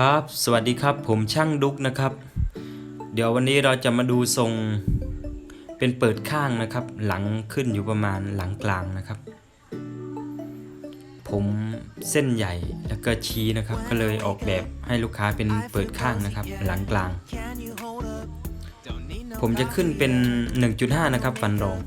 ครับ สวัสดีครับ ผมช่างดุกนะครับ เดี๋ยววันนี้เราจะมาดูทรงเป็นเปิดข้างนะครับ หลังขึ้นอยู่ประมาณหลังกลางนะครับ ผมเส้นใหญ่แล้วก็ชี้นะครับ ก็เลยออกแบบให้ลูกค้าเป็นเปิดข้างนะครับ หลังกลาง ผมจะขึ้นเป็น 1.5 นะครับฟันรอง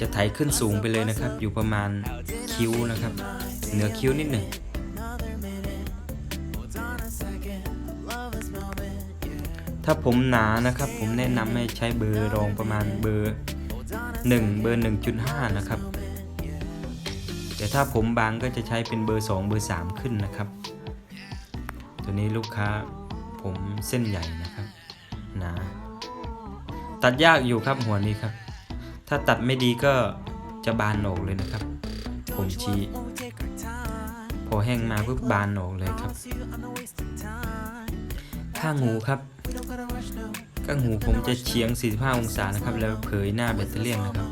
จะไถขึ้นสูงไปเลยนะครับ อยู่ประมาณคิ้วนะครับ เหนือคิ้วนิดหนึ่ง ถ้าผมหนานะครับ ผมแนะนำให้ใช้เบอร์รองประมาณเบอร์ 1 เบอร์ 1.5 นะครับ แต่ถ้าผมบางก็จะใช้เป็นเบอร์ 2 เบอร์ 3 ขึ้นนะครับ ตัวนี้ลูกค้าผมเส้นใหญ่นะครับหนาตัดยากอยู่ครับหัวนี้ครับ ถ้าตัดไม่ดีก็จะบานออกเลยนะครับ ผมชี้พอแห้งมาปุ๊บบานออกเลยครับ ข้างหูครับ ข้างหูผมจะเฉียง 45 องศานะครับ แล้วเผยหน้าแบตเตอรี่นะครับ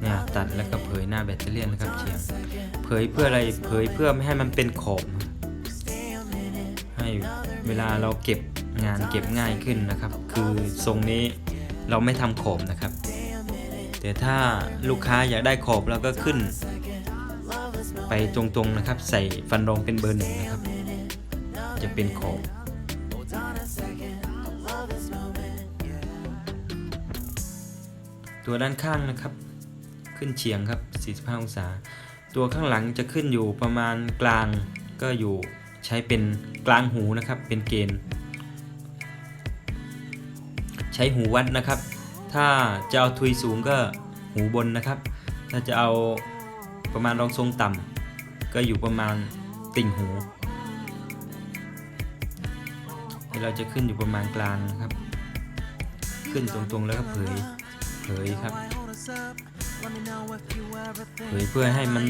เนี่ยตัดแล้วก็เผยหน้าแบตเตอรี่นนะครับเฉียง เผยเพื่ออะไร เผยเพื่อไม่ให้มันเป็นขอบ ให้เวลาเราเก็บงานเก็บง่ายขึ้นนะครับ คือทรงนี้เราไม่ทำขอบนะครับ แต่ถ้าลูกค้าอยากได้ขอบเราก็ขึ้น ไปตรงๆนะครับ ใส่ฟันรองเป็นเบอร์หนึ่งนะครับ จะเป็นขอบตัวด้านข้างนะครับ ขึ้นเฉียงครับ 45 องศา ตัวข้างหลังจะขึ้นอยู่ประมาณกลางก็อยู่ใช้เป็นกลางหูนะครับ เป็นเกณฑ์ ใช้หูวัดนะครับ ถ้าจะเอาทุยสูงก็หูบนนะครับ ถ้าจะเอาประมาณรองทรงต่ำก็อยู่ประมาณติ่งหู นี่เราจะขึ้นอยู่ประมาณกลางนะครับ ขึ้นตรงๆแล้วก็เผย เผยครับ เผยเพื่อให้มัน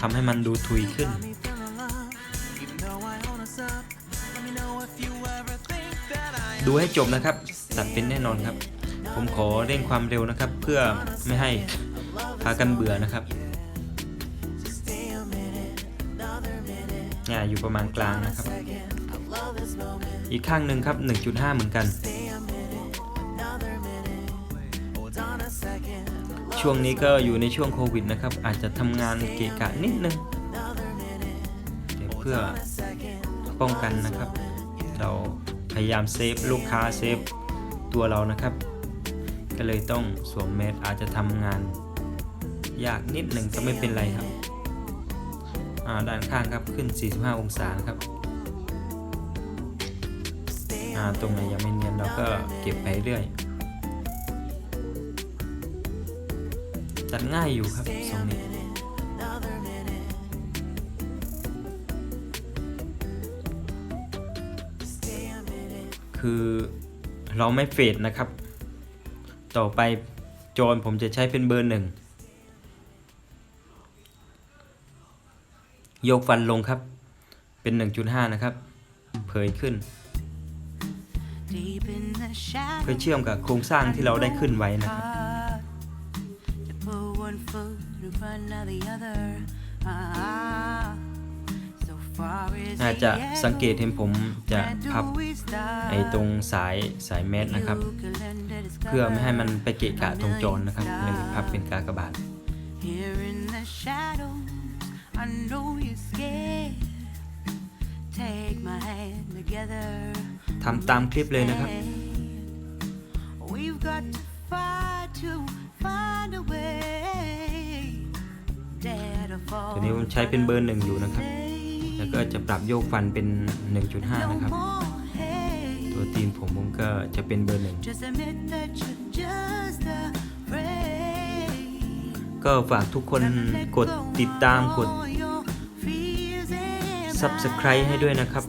ทำให้มันดูทุยขึ้น ดูให้จบนะครับ ตัดเป็นแน่นอนครับ ผมขอเร่งความเร็วนะครับ เพื่อไม่ให้พากันเบื่อนะครับเนี่ยอยู่ประมาณกลางนะครับ อีกข้างหนึ่งครับ 1.5 เหมือนกัน ช่วงนี้ก็อยู่ในช่วงโควิดนะครับ อาจจะทำงานเกะกะนิดนึงเพื่อป้องกันนะครับ เราพยายามเซฟลูกค้าเซฟตัวเรานะครับ ก็เลยต้องสวมแมสอาจจะทำงานยากนิดหนึ่งก็ไม่เป็นไรครับอ่าด้านข้างครับขึ้น 45 องศาครับาตรงไหนยังไม่เนียนเราก็เก็บไปเรื่อยตัดง่ายอยู่ครับทรงนี้คือเราไม่เฟดนะครับ ต่อไปโจนผมจะใช้เป็นเบอร์หนึ่งโยกฟันลงครับ เป็น 1.5 นะครับ เผยขึ้น เพื่อเชื่อมกับโครงสร้างที่เราได้ขึ้นไว้นะครับ อาจจะสังเกตเห็นผมจะพับไอ้ตรงสายสายแมสนะครับ เพื่อไม่ให้มันไปเกะกะตรงจรนะครับเลยพับเป็นกากบาท Here in the shadows, I know you're scared. Take my hand together. ทำตามคลิปเลยนะครับ We've got to fight to find a way. Dare to fall. ตัวนี้ผมใช้เป็นเบอร์หนึ่งอยู่นะครับ แล้วก็จะปรับโยกฟันเป็น 1.5 นะครับ more hate. ตัวตีนผมผมก็จะเป็นเบอร์หนึ่ง Just admit that you're just afraid. ก็ฝากทุกคนกดติดตามกด All your fears and Subscribe ให้ด้วยนะครับ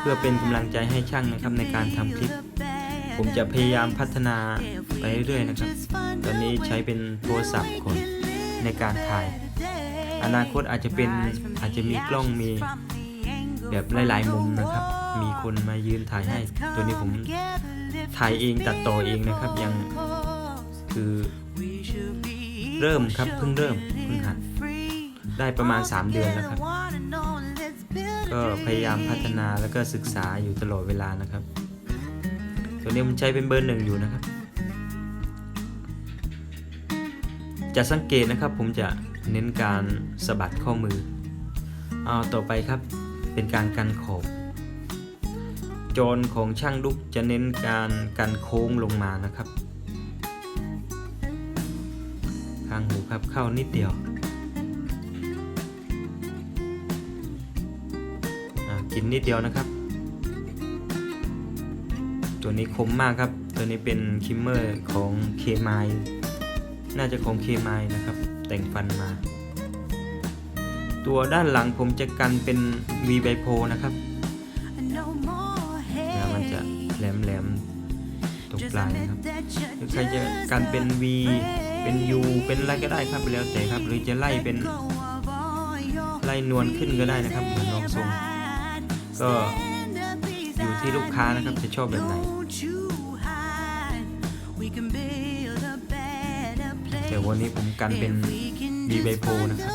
เพื่อเป็นกำลังใจให้ช่างนะครับในการทำคลิป ผมจะพยายามพัฒนาไปเรื่อยๆนะครับ ตอนนี้ใช้เป็นโทรศัพท์คนในการถ่าย อนาคตอาจจะเป็นอาจจะมีกล้องมีแบบหลายๆมุมนะครับ มีคนมายืนถ่ายให้ ตัวนี้ผมถ่ายเองตัดต่อเองนะครับยังคือเริ่มครับเพิ่งเริ่มเพิ่งหัดได้ประมาณ 3 เดือนแล้วครับ ก็พยายามพัฒนาแล้วก็ศึกษาอยู่ตลอดเวลานะครับ ตัวนี้ผมใช้เป็นเบอร์หนึ่งอยู่นะครับ จะสังเกตนะครับผมจะเน้นการสะบัดข้อมือเอาต่อไปครับเป็นการกันขอบจรของช่างดุกจะเน้นการกันโค้งลงมานะครับ ข้างหูครับเข้านิดเดียว กินนิดเดียวนะครับ ตัวนี้คมมากครับ ตัวนี้เป็นคิมเมอร์ของเคมายน่าจะของเคมายนะครับ แต่งฟันมา ตัวด้านหลังผมจะกันเป็น V ไบโพนะครับแล้วมันจะแหลมแหลมๆตรงปลายนะครับหรือใครจะกันเป็น V เป็น U เป็นอะไรก็ได้ครับแล้วแต่ครับ หรือจะไล่เป็นไล่นวลขึ้นก็ได้นะครับเหมือนรองทรง ก็อยู่ที่ลูกค้านะครับจะชอบแบบไหน แต่วันนี้ผมกันเป็นดีไบโพนะครับ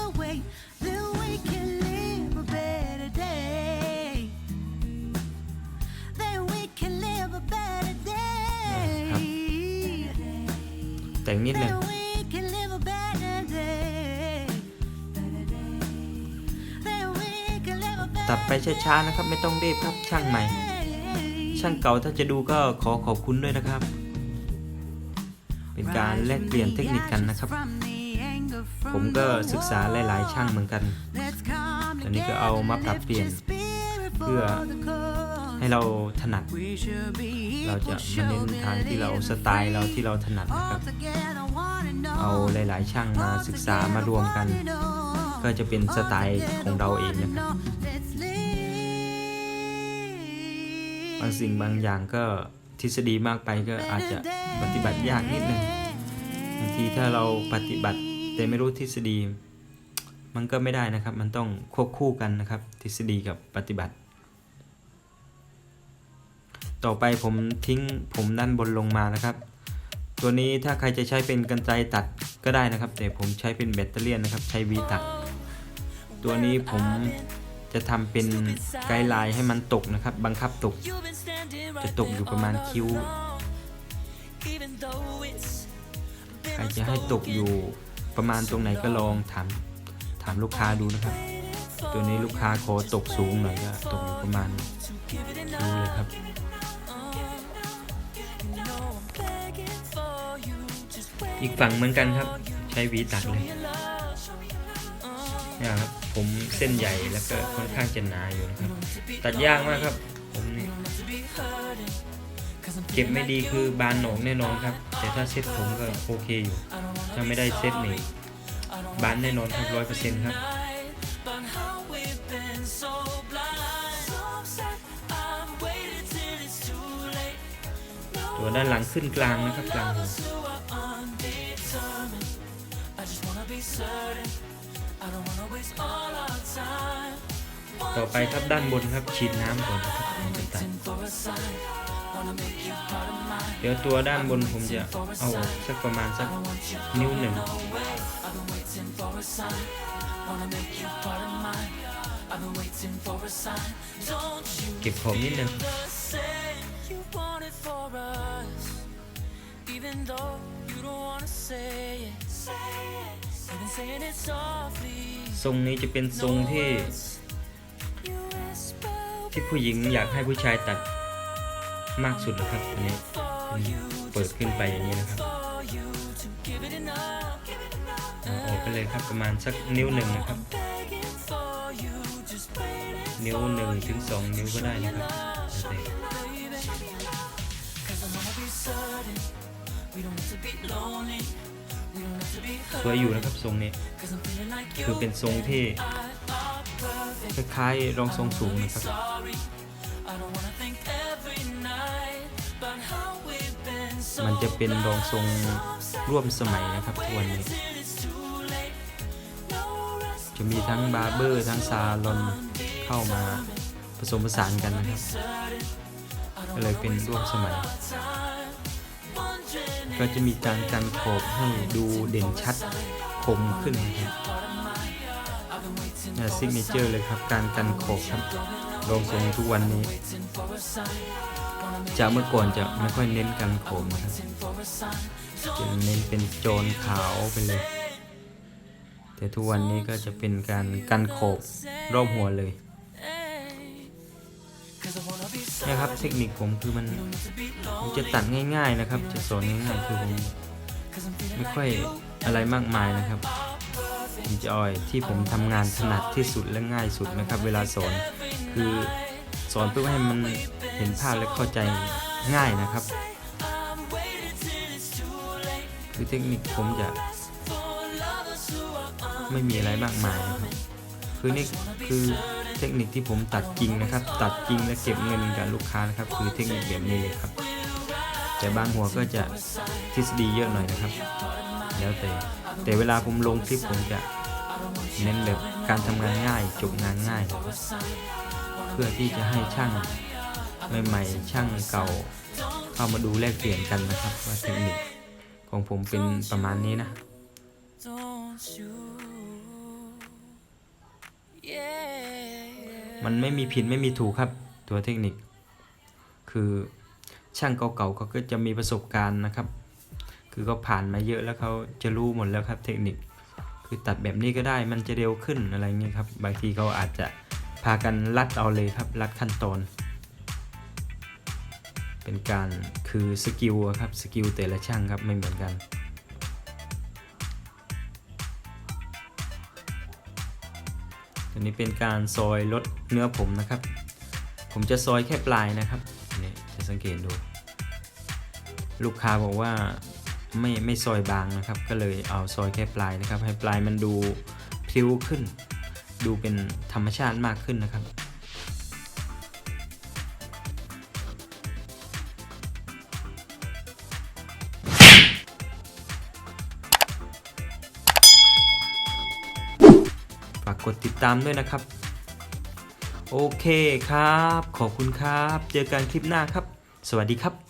ช้าๆนะครับ ไม่ต้องเรียบครับช่างใหม่ ช่างเก่าถ้าจะดูก็ขอขอบคุณด้วยนะครับ เป็นการแลกเปลี่ยนเทคนิคกันนะครับ ผมก็ศึกษาหลาย ๆ ช่างเหมือนกันอันนี้ก็เอามาปรับเปลี่ยนเพื่อให้เราถนัด เราจะมาเน้นทางที่เราสไตล์เราที่เราถนัดนะครับ เอาหลาย ๆ ช่างมาศึกษามารวมกัน ก็จะเป็นสไตล์ของเราเองนะครับ บางสิ่งบางอย่างก็ทฤษฎีมากไปก็อาจจะปฏิบัติยากนิดนึงบางทีถ้าเราปฏิบัติแต่ไม่รู้ทฤษฎี มันก็ไม่ได้นะครับ มันต้องควบคู่กันนะครับ ทฤษฎีกับปฏิบัติ ต่อไปผมทิ้งผมด้านบนลงมานะครับ ตัวนี้ถ้าใครจะใช้เป็นกันไกตัดก็ได้นะครับ แต่ผมใช้เป็นแบตเตอรี่นนะครับ ใช้วีตัด ตัวนี้ผม จะทำเป็นไกด์ไลน์ให้มันตกนะครับ บังคับตก จะตกอยู่ประมาณคิ้วใครจะให้ตกอยู่ประมาณตรงไหนก็ลองถามถามลูกค้าดูนะครับ ตัวนี้ลูกค้าขอตกสูงหน่อยก็ตกอยู่ประมาณคิ้วเลยครับอีกฝั่งเหมือนกันครับ ใช้หวีตัดเลยนี่ครับ ผมเส้นใหญ่แล้วก็ค่อนข้างจะหนาอยู่นะครับ ตัดยากมากครับผมนี่เก็บไม่ดีคือบานโหนกแน่นอนครับ แต่ถ้าเซ็ตผมก็โอเคอยู่ถ้าไม่ได้เซ็ตนี่บานแน่นอนครับร้อยเปอร์เซ็นต์ครับตัวด้านหลังขึ้นกลางนะครับกลางหู ต่อไปครับด้านบนครับฉีดน้ำก่อนนะครับผมจะตัดเดี๋ยวตัวด้านบนผมจะเอาออกสักประมาณสักนิ้วหนึ่งเก็บของนิดนึงทรงนี้จะเป็นทรงที่ ที่ผู้หญิงอยากให้ผู้ชายตัดมากสุดนะครับตัวนี้เปิดขึ้นไปอย่างนี้นะครับออกไปเลยครับประมาณสักนิ้วหนึ่งนะครับ นิ้วหนึ่งถึงสองนิ้วก็ได้นะครับสวยอยู่นะครับทรงนี้ คือเป็นทรงที่ คล้ายๆรองทรงสูงนะครับมันจะเป็นรองทรงร่วมสมัยนะครับทุกวันนี้ จะมีทั้งบาร์เบอร์ทั้งซาลอนเข้ามาผสมผสานกันนะครับก็เลยเป็นร่วมสมัย ก็จะมีการกันขอบให้ดูเด่นชัดคมขึ้นนะครับ นี่ซิกเนเจอร์เลยครับ การกันขอบครับลงทรงทุกวันนี้ จากเมื่อก่อนจะไม่ค่อยเน้นกันขอบนะครับจะเน้นเป็นโจนขาวไปเลย แต่ทุกวันนี้ก็จะเป็นการกันโขอบรอบหัวเลยนี่ยครับเทคนิคผมคือมันผมจะตัดง่าย ๆนะครับ จะสอนง่ายๆคือผมไม่ค่อยอะไรมากมายนะครับ ผมจะเอาไอ้ที่ผมทำงานถนัดที่สุดและง่ายสุดนะครับ เวลาสอนคือสอนเพื่อให้มันเห็นภาพและเข้าใจง่ายนะครับ คือเทคนิคผมจะไม่มีอะไรมากมายนะครับคือนี่คือเทคนิคที่ผมตัดจริงนะครับ ตัดจริงและเก็บเงินกับลูกค้านะครับ คือเทคนิคแบบนี้เลยครับ แต่บางหัวก็จะทฤษฎีเยอะหน่อยนะครับ แล้วแต่แต่เวลาผมลงคลิปผมจะ เน้นแบบการทำงานง่ายจบงานง่าย เพื่อที่จะให้ช่างใหม่ๆช่างเก่า เข้ามาดูแลกเปลี่ยนกันนะครับ ว่าเทคนิคของผมเป็นประมาณนี้นะมันไม่มีผิดไม่มีถูกครับ ตัวเทคนิค คือช่างเก่าๆเขาก็จะมีประสบการณ์นะครับ คือเขาผ่านมาเยอะแล้วเขาจะรู้หมดแล้วครับเทคนิค คือตัดแบบนี้ก็ได้มันจะเร็วขึ้นอะไรเงี้ยครับ บางทีเขาอาจจะพากันลัดเอาเลยครับลัดขั้นตอน เป็นการคือสกิลครับสกิลแต่ละช่างครับไม่เหมือนกันตัวนี้เป็นการซอยลดเนื้อผมนะครับ ผมจะซอยแค่ปลายนะครับนี่จะสังเกตดู ลูกค้าบอกว่า ไม่ไม่ซอยบางนะครับ ก็เลยเอาซอยแค่ปลายนะครับ ให้ปลายมันดูพลิ้วขึ้น ดูเป็นธรรมชาติมากขึ้นนะครับฝากกดติดตามด้วยนะครับ โอเคครับ ขอบคุณครับ เจอกันคลิปหน้าครับ สวัสดีครับ